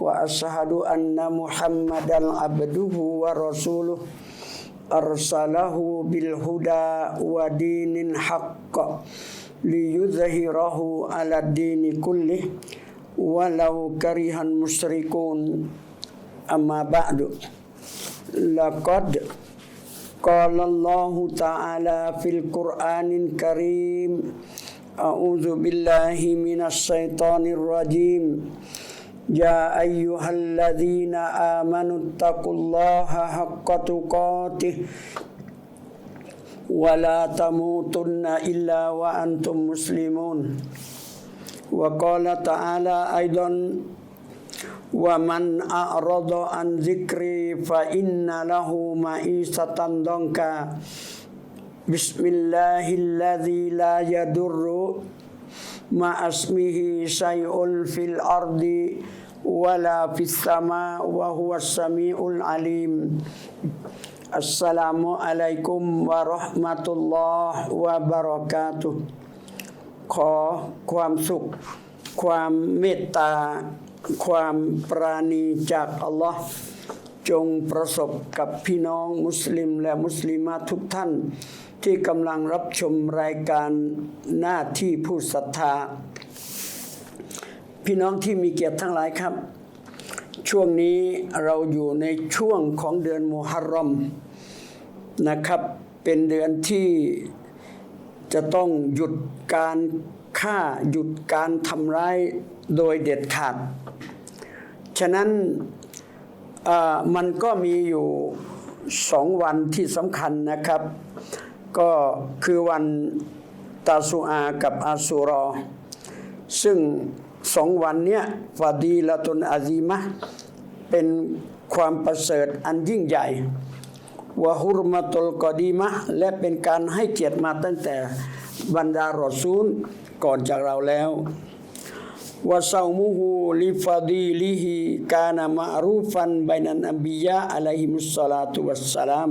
وأشهد أن محمدا عبده ورسوله. أرسله بالهدى ودين الحق ليظهره على الدين كله. ولو كره المشركون. أما بعد. لقد قال الله تعالى في القرآن الكريم أعوذ بالله من الشيطان الرجيم. يا أيها الذين آمنوا اتقوا الله حق تقاته ولا تموتن إلا وأنتم مسلمون. وقال تعالى أيضا ومن أعرض عن ذكري فإن له معيشة ضنكا. بسم الله الذي لا يضر مع اسمه شيء في الأرض ولا في السماء وهو السميع العليم السلام عليكم ورحمة الله وبركاته ขอความสุข ความเมตตา ความปราณีจากอัลลอฮ์จงประสบกับพี่น้องมุสลิมและมุสลิมาทุกท่าน ที่กำลังรับชมรายการหน้าที่ผู้ศรัทธา พี่น้องที่มีเกียรติทั้งหลายครับ ช่วงนี้เราอยู่ในช่วงของเดือนมุฮัรรอมนะครับ เป็นเดือนที่จะต้องหยุดการฆ่าหยุดการทำร้ายโดยเด็ดขาด ฉะนั้นมันก็มีอยู่สองวันที่สำคัญนะครับ ก็คือวันตาสุอากับอาสุรอ ซึ่ง สองวันเนี้ยฟาดีละตุนอาซีมะเป็นความประเสริฐอันยิ่งใหญ่วะฮุรมาตุลกอดีมะและเป็นการให้เกียรติมาตั้งแต่บรรดารอซูลก่อนจากเราแล้ววะซามุฮูลิฟาดีลิฮิกานามารูฟันไบนันอัมบิยะอะลัยฮิมุสสลาตุวัสสลาม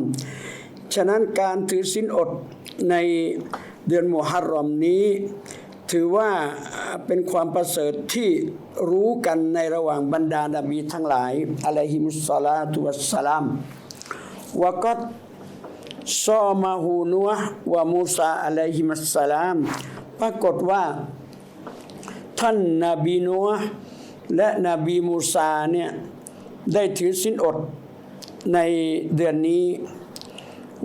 ฉะนั้นการถือศีลอดในเดือนมุฮัรรอมนี้ ถือว่าเป็นความประเสริฐที่รู้กันในระหว่างบรรดาดาบีทั้งหลายอะลัยฮิมุสลาตุวัสสลามวกัดซอมาฮูนัววะมูซาอะลัยฮิมัสสลาม ปรากฏว่า ท่านนาบีนัวและนบีมูซาเนี่ยได้ถือสินอดในเดือนนี้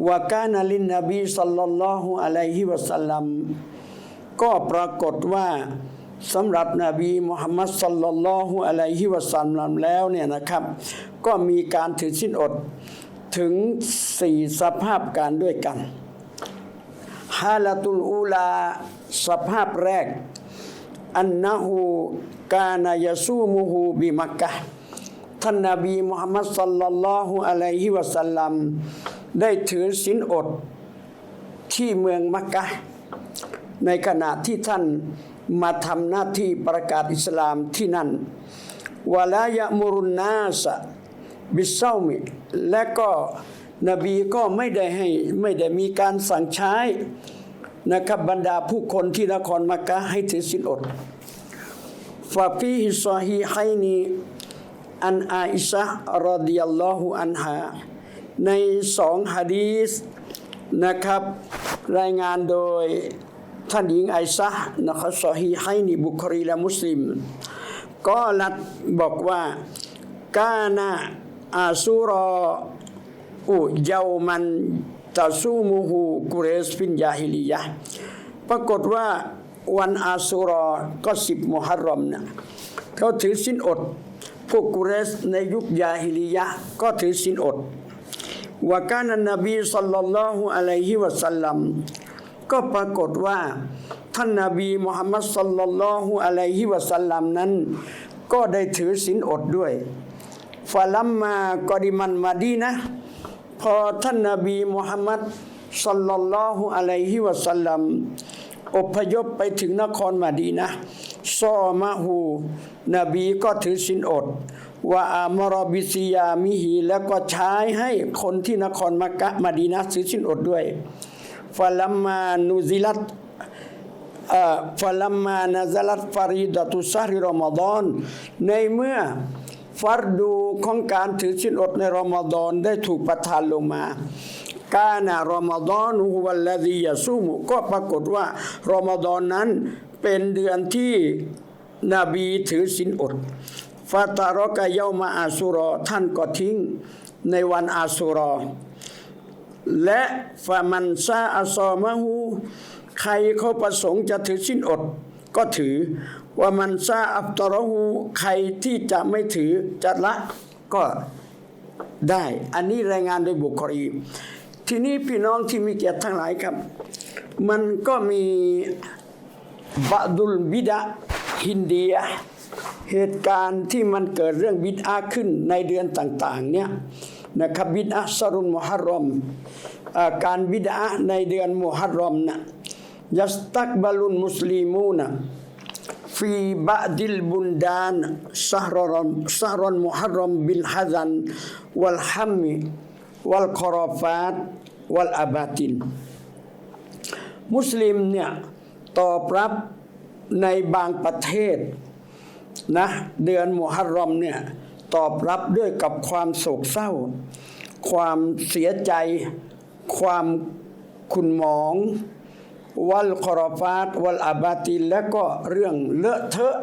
วากานาลินนบีสัลลัลลอฮุอะลัยฮิวะสัลลัม ก็ปรากฏว่าสำหรับนบีมุฮัมมัดสัลลัลลอฮุอะลัยฮิวะสัลลัมแล้วเนี่ยนะครับ ก็มีการถือสินอดถึงสี่สภาพการด้วยกันฮาลาตุลอูลาสภาพแรก อันนะฮูกานายซูมุฮูบิมักกะท่านนบีมุฮัมมัดสัลลัลลอฮุอะลัยฮิวะสัลลัมได้ถือศีลอดที่เมืองมักกะ ในขณะที่ท่านมาทำหน้าที่ประกาศอิสลามที่นั่นวะลายะมุรุนนาสบิเซามิและก็นบีก็ไม่ได้ให้ไม่ได้มีการสั่งใช้นะครับบรรดาผู้คนที่นครมักกะให้ถือศีลอดฟาฟีฮิซอฮีไฮนีอันอาอิชะรอดิยัลลอฮุอันฮาในสองฮะดีสนะครับ รายงานโดย ท่านหญิงไอซะนะครับซอฮีให้นีบุครีและมุสลิม ก็รัดบอกว่ากานาอาซูรออุเยามันตะซูมูฮูกุเรสฟินยาฮิลียะปรากฏว่าวันอาสุรอก็สิบมุฮัรรอมเนี่ยเขาถือสินอด พวกกุเรสในยุคยาฮิลียะก็ถือสินอดวากานันนบีสัลลัลลอฮุอะลัยฮิวะสัลลัม ก็ปรากฏว่า ท่านนบีมุฮัมมัดสัลลัลลอฮุอะลัยฮิวะสัลลัมนั้น ก็ได้ถือศีลอดด้วยฟาลัมมากอดิมันมาดีนะ พอท่านนบีมุฮัมมัดสัลลัลลอฮุอะลัยฮิวะสัลลัมอพยพไปถึงนครมาดีนะซอมะฮูนบีก็ถือศีลอดว่าอามรบิซิยามิฮีแล้วก็ใช้ให้คนที่นครมักกะมาดีนะถือศีลอดด้วย ฟลัมมานุซิลัตฟลัมมานาซาลัตฟาริดตุซาริรอมฎอนในเมื่อฟัรดูของการถือศีลอดในรอมฎอนได้ถูกประทานลงมากานารอมฎอนฮุวัลลดียะซูมุก็ปรากฏว่ารอมฎอนนั้นเป็นเดือนที่นบีถือศีลอดฟาตารอกะเยามาอาสุรอท่านก็ทิ้งในวันอาสุรอ และฟามันซาอัซอมะฮูใครเขาประสงค์จะถือสิ้นอด ก็ถือว่ามันซาอับตรหูใครที่จะไม่ถือจะละก็ได้ อันนี้รายงานโดยบุคคลีทีนี้พี่น้องที่มีเกียรติทั้งหลายครับ มันก็มีบะดุลบิดะฮินเดีย เหตุการณ์ที่มันเกิดเรื่องบิดอาขึ้นในเดือนต่าง ๆ เนี่ย นะครับบิดอาสรุนมุฮัรรอมการบิดอาในเดือนมุฮัรรอมนะยัสตักบาลุนมุสลิมูนะฟีบะดิลบุนดานซาฮรอนซาฮรอนมุฮัรรอมบิลฮัซันวัลฮัมมิวัลคอรอฟาตวัลอาบาติน มุสลิมเนี่ยตอบรับในบางประเทศนะเดือนมุฮัรรอมเนี่ย ตอบรับด้วยกับความโศกเศร้า ความเสียใจ ความขุนหมอง วัลคอรฟาตวัลอาบาตินและก็เรื่องเลอะเทอะ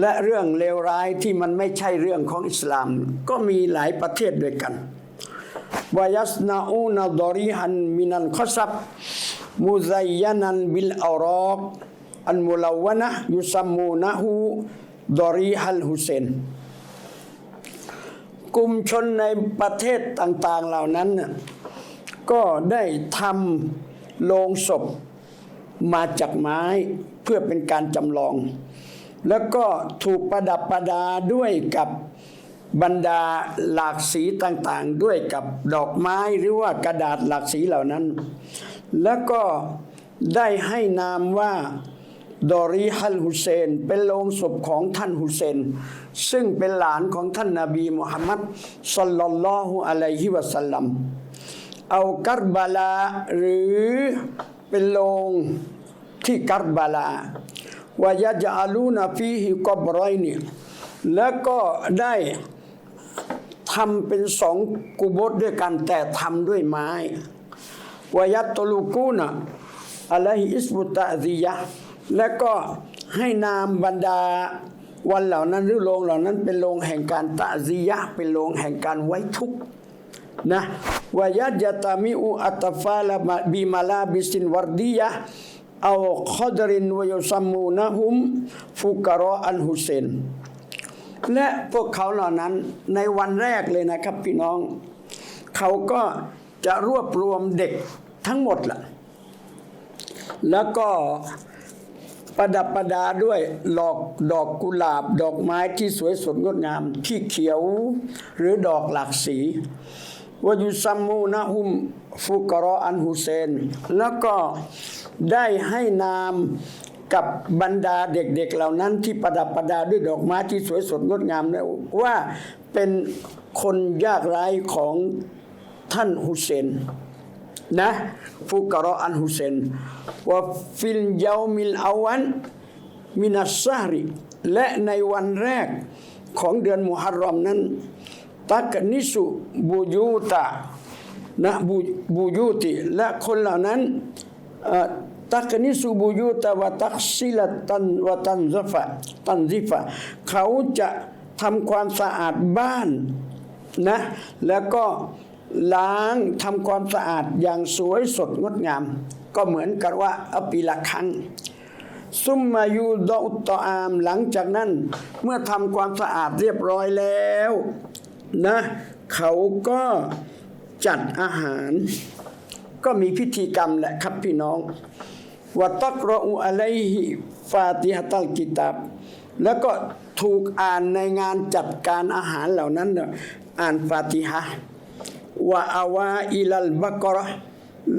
และเรื่องเลวร้ายที่มันไม่ใช่เรื่องของอิสลาม ก็มีหลายประเทศด้วยกันวายัสนาอูนาดอริฮันมินันคอซับมุซัยยานันบิลอารอกอันมุลาวนะยุซัมมูนะฮูดอริฮัลฮุเซน กลุ่มชนในประเทศต่าง ๆ เหล่านั้น ก็ได้ทำโลงศพมาจากไม้เพื่อเป็นการจำลอง แล้วก็ถูกประดับประดาด้วยกับบรรดาหลากสีต่างๆ ด้วยกับดอกไม้หรือว่ากระดาษหลากสีเหล่านั้น แล้วก็ได้ให้นามว่า ดอรีฮัลฮุเซน เป็นโลงศพของท่านฮุเซน ซึ่งเป็นหลานของท่านนาบีมุฮัมมัดสัลลัลลอฮุอะลัยฮิวะสัลลัมเอากัรบาลา หรือเป็นโลงที่กัรบาลาวายะจาลูนาฟีฮิกอบรอยนี่แล้วก็ได้ทำเป็นสองกุโบทด้วยกันแต่ทำด้วยไม้วายัตตลูกูนะอะลัยฮิอิสบุตตะซียะ และก็ให้นามบรรดาวันเหล่านั้นหรือโรงเหล่านั้นเป็นโรงแห่งการตะซียะเป็นโรงแห่งการไว้ทุกข์นะวายัดยตามิอุอัตฟาลบิมาลาบิสินวรดียะเอาคอดรินวยุซัมมูนะฮุมฟุกรออันฮุเซนและพวกเขาเหล่านั้นในวันแรกเลยนะครับพี่น้อง เขาก็จะรวบรวมเด็กทั้งหมดล่ะ แล้วก็ ประดับประดาด้วยหลอกดอกกุหลาบ ดอกไม้ที่สวยสดงดงาม ที่เขียวหรือดอกหลากสีวายุซัมมูนะฮุมฟุกรออันฮุเซน แล้วก็ได้ให้นามกับบรรดาเด็กๆเหล่านั้นที่ประดับประดาด้วยดอกไม้ที่สวยสดงดงามว่าเป็นคนยากไร้ของท่านฮุเซน นะฟุกรออันฮุเซนว่าฟิลยามิลอาวันมินัสซาริและในวันแรกของเดือนมุฮัรรอมนั้น ตักนิสุบูยูตานะบูบูยูติ และคนเหล่านั้นตักนิสุบูยูตาวะตักซิลตันวะตันซฟะตันซิฟะเขาจะทำความสะอาดบ้านนะแล้วก็ ล้างทำความสะอาดอย่างสวยสดงดงาม ก็เหมือนกับว่าอปีละครั้งซุมมายูดอุตตอามหลังจากนั้น เมื่อทำความสะอาดเรียบร้อยแล้วนะเขาก็จัดอาหาร ก็มีพิธีกรรมแหละครับพี่น้องวะตักรออูอะลัยฮิฟาติฮะตัลกิตาบแล้วก็ถูกอ่านในงานจัดการอาหารเหล่านั้น อ่านฟาติฮะ วะอาวาอิลัลบักรอห์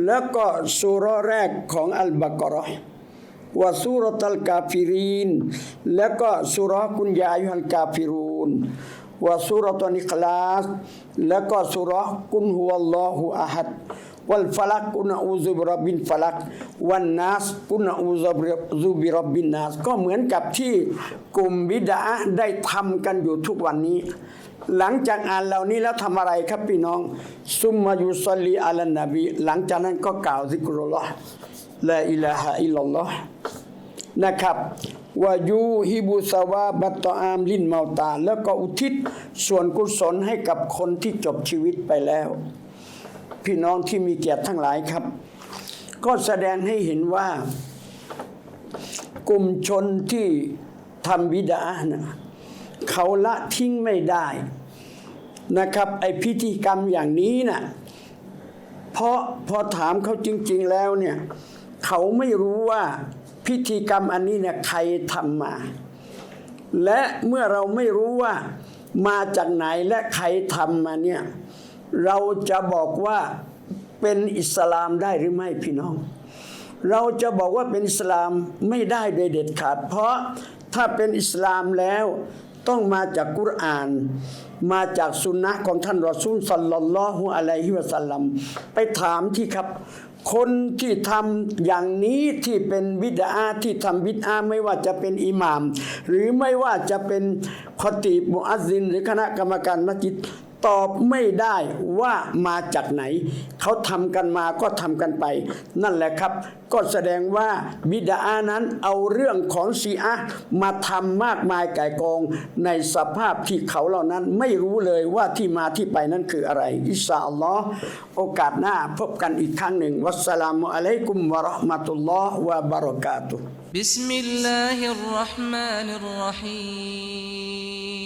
แล้วก็สุรแรกของอัลบักรอห์วะซูรตัลกาฟิรินแล้วก็สุราะห์กุญยายุฮัลกาฟิรูนวะซูรตันิคลาสแล้วก็สุรักุนฮุวัลลอฮุอะฮัดวัลฟลักกุนอูซุบิรับินฟลักวันนัสกุนอูซุบิรับบินนัสก็เหมือนกับที่กลุ่มบิดาได้ทำกันอยู่ทุกวันนี้ หลังจากอ่านเหล่านี้แล้วทำอะไรครับพี่น้อง ซุมมายุสลีอัลนบีหลังจากนั้นก็กล่าวซิกรุลลอฮ์ลาอิลาฮะอิลลลอฮ์นะครับวายูฮิบุสวาบัตตออามลินเมาตา แล้วก็อุทิศส่วนกุศลให้กับคนที่จบชีวิตไปแล้ว พี่น้องที่มีเกียรติทั้งหลายครับ ก็แสดงให้เห็นว่า กลุ่มชนที่ทำบิดานะ เขาละทิ้งไม่ได้นะครับไอพิธีกรรมอย่างนี้น่ะเพราะพอถามเขาจริง ๆแล้วเนี่ยเขาไม่รู้ว่าพิธีกรรมอันนี้เนี่ยใครทำมา และเมื่อเราไม่รู้ว่ามาจากไหนและใครทำมาเนี่ยเราจะบอกว่าเป็นอิสลามได้หรือไม่พี่น้อง เราจะบอกว่าเป็นอิสลามไม่ได้โดยเด็ดขาด เพราะถ้าเป็นอิสลามแล้ว ต้องมาจากกุรอาน มาจากสุนนะของท่านรอซูลสัลลัลลอฮุอะลัยฮิวะสัลลัมไปถามที่ครับ คนที่ทำอย่างนี้ที่เป็นบิดาที่ทำบิดาไม่ว่าจะเป็นอิหมาม หรือไม่ว่าจะเป็นคอตีบมุอัซซิน หรือคณะกรรมการมัสยิด ตอบไม่ได้ว่ามาจากไหน เขาทำกันมาก็ทำกันไป นั่นแหละครับ ก็แสดงว่าบิดานั้นเอาเรื่องของชีอะห์มาทำมากมายไก่ายกองในสภาพที่เขาเหล่านั้นไม่รู้เลยว่าที่มาที่ไปนั้นคืออะไร อิสาอัลลอฮ์โอกาสหน้าพบกันอีกครั้งหนึ่ง วัสสลามุอะลัยกุมวะเราะห์มะตุลลอฮ์วะบะเราะกาตุฮ์ بسم الله الرحمن الرحيم